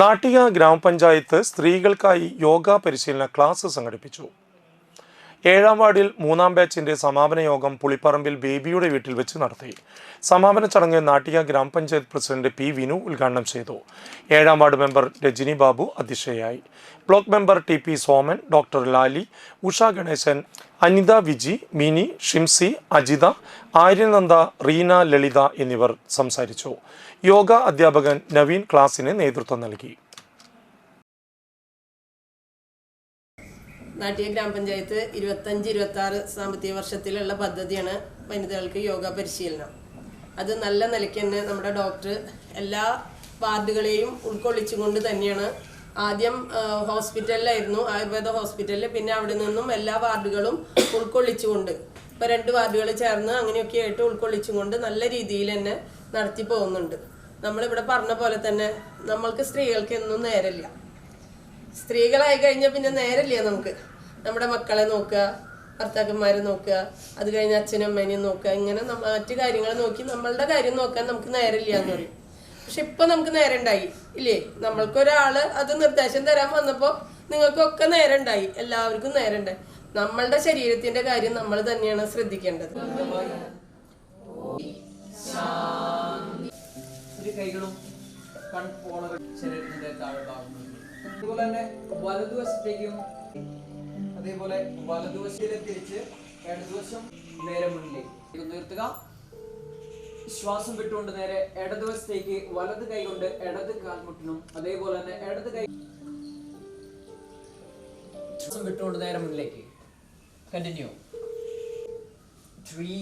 നാട്ടിക ഗ്രാമപഞ്ചായത്ത് സ്ത്രീകൾക്കായി യോഗ പരിശീലന ക്ലാസ് സംഘടിപ്പിച്ചു. ഏഴാം വാർഡിൽ മൂന്നാം ബാച്ചിന്റെ സമാപന യോഗം പുളിപ്പറമ്പിൽ ബേബിയുടെ വീട്ടിൽ വെച്ച് നടത്തി. സമാപന ചടങ്ങ് നാട്ടിക ഗ്രാമപഞ്ചായത്ത് പ്രസിഡന്റ് പി വിനു ഉദ്ഘാടനം ചെയ്തു. ഏഴാം വാർഡ് മെമ്പർ രജനി ബാബു അധ്യക്ഷയായി. Block member T P Soman doctor Lali Usha Ganesan Anitha Viji Mini Shimsi Ajitha Aryananda Reena Lalitha എന്നിവർ സംസാരിച്ചു. യോഗ അധ്യാപകൻ നവീൻ ക്ലാസിന് നേതൃത്വം നൽകി. നാട്ടിക ഗ്രാമപഞ്ചായത്ത് ഇരുപത്തഞ്ച് ഇരുപത്തി ആറ് സാമ്പത്തിക വർഷത്തിലുള്ള പദ്ധതിയാണ് വനിതകൾക്ക് യോഗ പരിശീലനം. അത് നല്ല നിലയ്ക്ക് തന്നെ നമ്മുടെ ഡോക്ടർ എല്ലാ വാർഡുകളെയും ഉൾക്കൊള്ളിച്ചുകൊണ്ട് തന്നെയാണ്. ആദ്യം ഹോസ്പിറ്റലിലായിരുന്നു ആയുർവേദ ഹോസ്പിറ്റലിൽ പിന്നെ അവിടെ നിന്നും എല്ലാ വാർഡുകളും ഉൾക്കൊള്ളിച്ചുകൊണ്ട് ഇപ്പൊ രണ്ട് വാർഡുകൾ ചേർന്ന് അങ്ങനെയൊക്കെ ആയിട്ട് ഉൾക്കൊള്ളിച്ചുകൊണ്ട് നല്ല രീതിയിൽ തന്നെ നടത്തി പോകുന്നുണ്ട്. നമ്മളിവിടെ പറഞ്ഞ പോലെ തന്നെ നമ്മൾക്ക് സ്ത്രീകൾക്ക് എന്നും നേരമില്ല. സ്ത്രീകളായി കഴിഞ്ഞാൽ പിന്നെ നേരല്ലേ നമുക്ക്? നമ്മുടെ മക്കളെ നോക്കുക ഭർത്താക്കന്മാരെ നോക്കുക അത് കഴിഞ്ഞ അച്ഛനും അമ്മേനെയും നോക്കുക. ഇങ്ങനെ മറ്റു കാര്യങ്ങൾ നോക്കി നമ്മളുടെ കാര്യം നോക്കാൻ നമുക്ക് നേരമില്ല എന്ന് പറയും. പക്ഷെ ഇപ്പൊ നമുക്ക് നേരം ഉണ്ടായി ഇല്ലേ? നമ്മൾക്കൊരാൾ അത് നിർദ്ദേശം തരാൻ വന്നപ്പോ നിങ്ങൾക്കൊക്കെ നേരം ഉണ്ടായി എല്ലാവർക്കും നേരം ഉണ്ടായി നമ്മളുടെ ശരീരത്തിന്റെ കാര്യം നമ്മൾ തന്നെയാണ് ശ്രദ്ധിക്കേണ്ടത്. കൈകളും കൺപോളകൾ ശരീരത്തിന്റെ താഴെ ഭാഗങ്ങളിൽ അതുപോലെ തന്നെ വലതുവശത്തേക്കും അതേപോലെ വലതുവശത്തിലെ തിരിച്ച് ഇടതുവശം നേരെ മുന്നിലേക്ക്. നിർത്തുക. ശ്വാസം വിട്ടുകൊണ്ട് നേരെ ഇടതുവശത്തേക്ക് വലത് കൈ കൊണ്ട് ഇടത് കാൽമുട്ടിനും അതേപോലെ തന്നെ ഇടത് കൈ ശ്വാസം വിട്ടുകൊണ്ട് നേരെ മുന്നിലേക്ക്. Continue three